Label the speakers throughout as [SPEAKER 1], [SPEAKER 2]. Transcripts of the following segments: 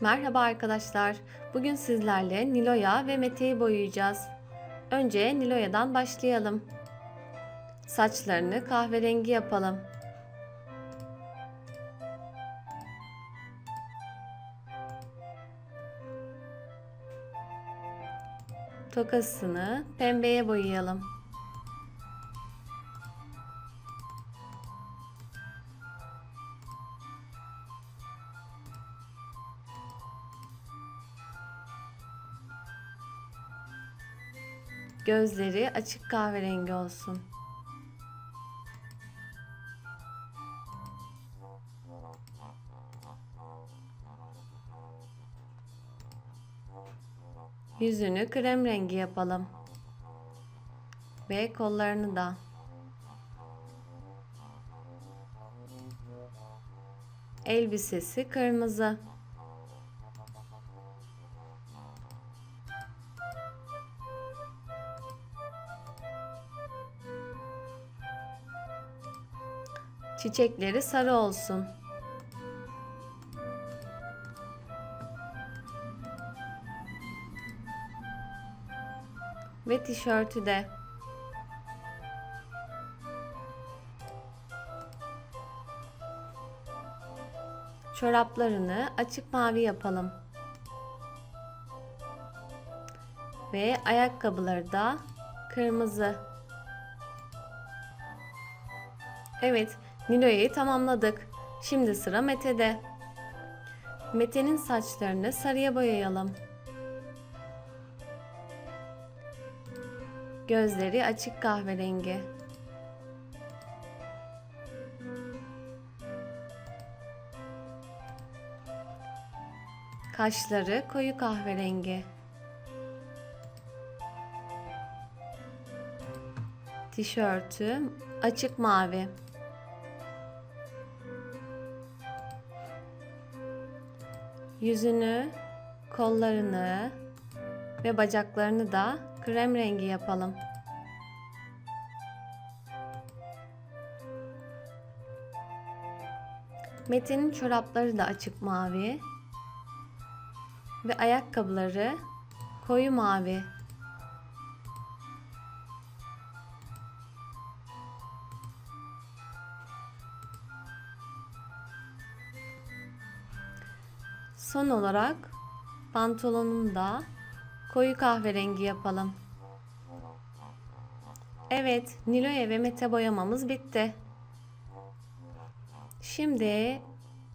[SPEAKER 1] Merhaba arkadaşlar. Bugün sizlerle Niloya ve Mete'yi boyayacağız. Önce Niloya'dan başlayalım. Saçlarını kahverengi yapalım. Tokasını pembeye boyayalım. Gözleri açık kahverengi olsun. Yüzünü krem rengi yapalım. Ve kollarını da. Elbisesi kırmızı. Çiçekleri sarı olsun. Ve tişörtü de. Çoraplarını açık mavi yapalım. Ve ayakkabıları da kırmızı. Evet, Nilo'yu tamamladık. Şimdi sıra Mete'de. Mete'nin saçlarını sarıya boyayalım. Gözleri açık kahverengi. Kaşları koyu kahverengi. Tişörtü açık mavi. Yüzünü, kollarını ve bacaklarını da krem rengi yapalım. Metin'in çorapları da açık mavi ve ayakkabıları koyu mavi. Son olarak pantolonumu da koyu kahverengi yapalım. Evet, Nilo'ya ve Mete boyamamız bitti. Şimdi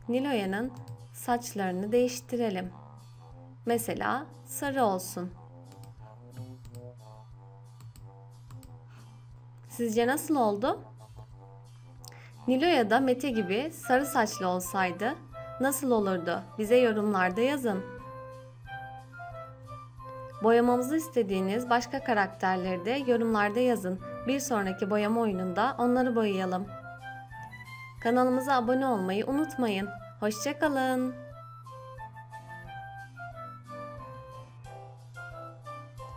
[SPEAKER 1] Niloya'nın saçlarını değiştirelim. Mesela sarı olsun. Sizce nasıl oldu? Niloya da Mete gibi sarı saçlı olsaydı nasıl olurdu? Bize yorumlarda yazın. Boyamamızı istediğiniz başka karakterleri de yorumlarda yazın. Bir sonraki boyama oyununda onları boyayalım. Kanalımıza abone olmayı unutmayın. Hoşçakalın.